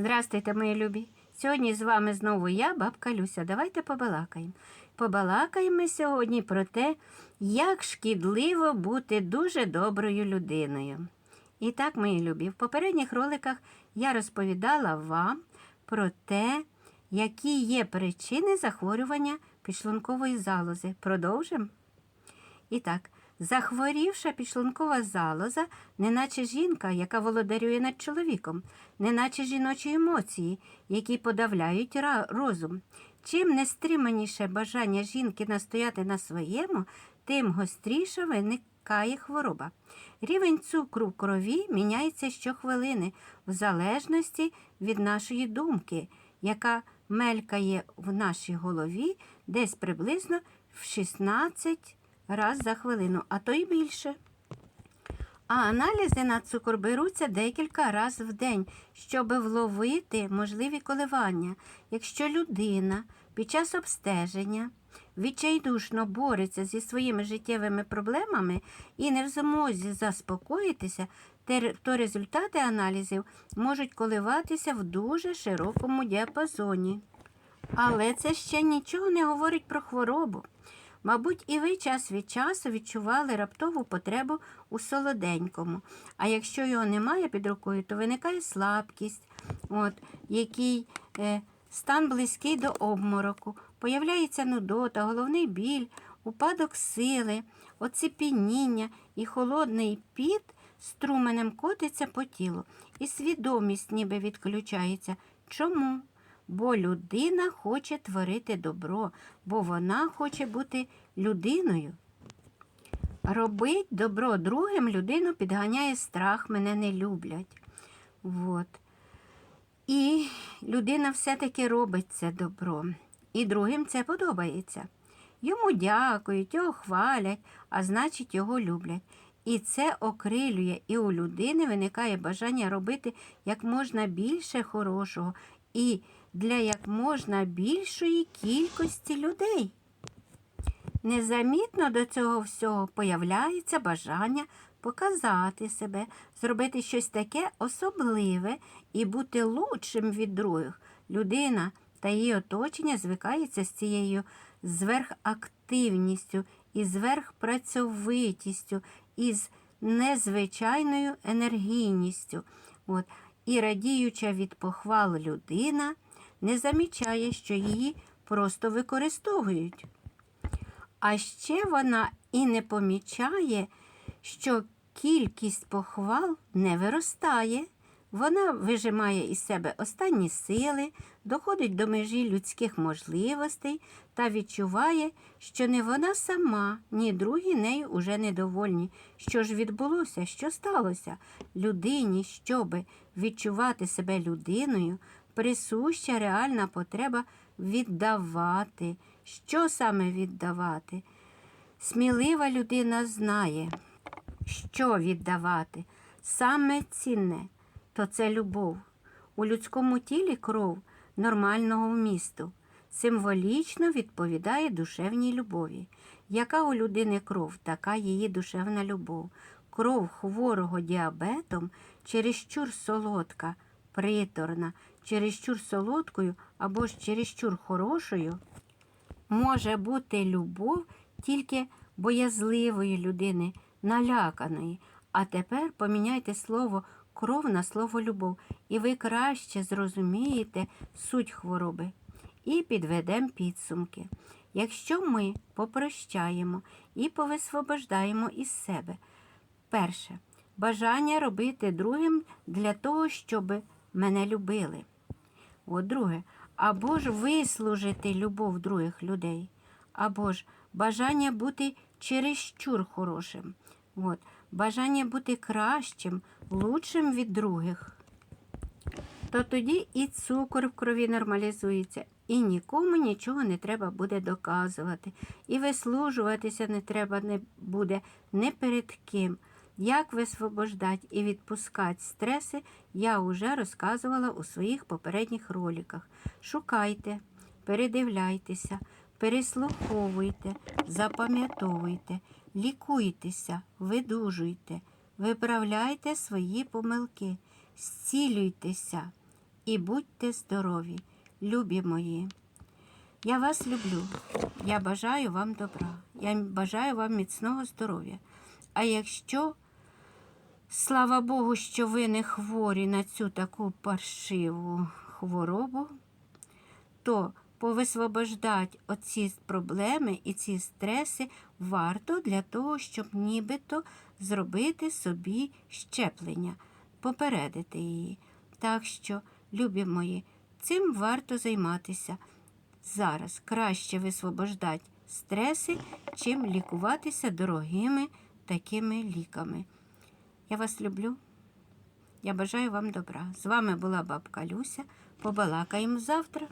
Здрастуйте, мої любі. Сьогодні з вами знову я, бабка Люся. Давайте побалакаємо. Побалакаємо ми сьогодні про те, як шкідливо бути дуже доброю людиною. І так, мої любі, в попередніх роликах я розповідала вам про те, які є причини захворювання підшлункової залози. Продовжимо? І так, захворівша підшлункова залоза, неначе жінка, яка володарює над чоловіком, неначе жіночі емоції, які подавляють розум. Чим нестриманіше бажання жінки настояти на своєму, тим гостріше виникає хвороба. Рівень цукру в крові міняється щохвилини в залежності від нашої думки, яка мелькає в нашій голові десь приблизно в 16 раз за хвилину, а то й більше. А аналізи на цукор беруться декілька разів в день, щоб вловити можливі коливання. Якщо людина під час обстеження відчайдушно бореться зі своїми життєвими проблемами і не в змозі заспокоїтися, то результати аналізів можуть коливатися в дуже широкому діапазоні. Але це ще нічого не говорить про хворобу. Мабуть, і ви час від часу відчували раптову потребу у солоденькому. А якщо його немає під рукою, то виникає слабкість, от, який е, стан близький до обмороку, появляється нудота, головний біль, упадок сили, оцепініння і холодний піт струменем котиться по тілу, і свідомість ніби відключається. Чому? Бо людина хоче творити добро, бо вона хоче бути людиною. Робить добро другим людину підганяє страх, мене не люблять. Вот. І людина все-таки робить це добро. І другим це подобається. Йому дякують, його хвалять, а значить, його люблять. І це окрилює, і у людини виникає бажання робити як можна більше хорошого і для як можна більшої кількості людей. Незамітно до цього всього появляється бажання показати себе, зробити щось таке особливе і бути лучшим від других. Людина та її оточення звикаються з цією зверхактивністю і зверхпрацьовитістю, і з незвичайною енергійністю. От. І радіюча від похвал людина не замічає, що її просто використовують. А ще вона і не помічає, що кількість похвал не виростає. Вона вижимає із себе останні сили, доходить до межі людських можливостей та відчуває, що не вона сама, ні другі нею уже недовольні. Що ж відбулося, що сталося? Людині, щоби відчувати себе людиною, присуща реальна потреба віддавати. Що саме віддавати? Смілива людина знає, що віддавати. Саме цінне то це любов. У людському тілі кров нормального вмісту символічно відповідає душевній любові. Яка у людини кров, така її душевна любов. Кров хворого діабетом чересчур солодка, приторна, чересчур солодкою або ж чересчур хорошою може бути любов тільки боязливої людини, наляканої. А тепер поміняйте слово кров на слово любов, і ви краще зрозумієте суть хвороби. І підведемо підсумки. Якщо ми попрощаємо і повисвобождаємо із себе, перше, бажання робити другим для того, щоб мене любили. От або ж вислужити любов других людей, або ж бажання бути чересчур хорошим, От, бажання бути кращим, лучшим від других. То тоді і цукор в крові нормалізується, і нікому нічого не треба буде доказувати, і вислужуватися не треба не буде не перед ким. Як висвобождати і відпускати стреси, я вже розказувала у своїх попередніх роликах. Шукайте, передивляйтеся, переслуховуйте, запам'ятовуйте, лікуйтеся, видужуйте, виправляйте свої помилки, зцілюйтеся і будьте здорові, любі мої. Я вас люблю. Я бажаю вам добра. Я бажаю вам міцного здоров'я. А якщо, слава Богу, що ви не хворі на цю таку паршиву хворобу, то повисвобождати оці проблеми і ці стреси варто для того, щоб нібито зробити собі щеплення, попередити її. Так що, любі мої, цим варто займатися. Зараз краще висвобождати стреси, чим лікуватися дорогими такими ліками. Я вас люблю. Я бажаю вам добра. З вами була бабка Люся. Побалакаємо завтра.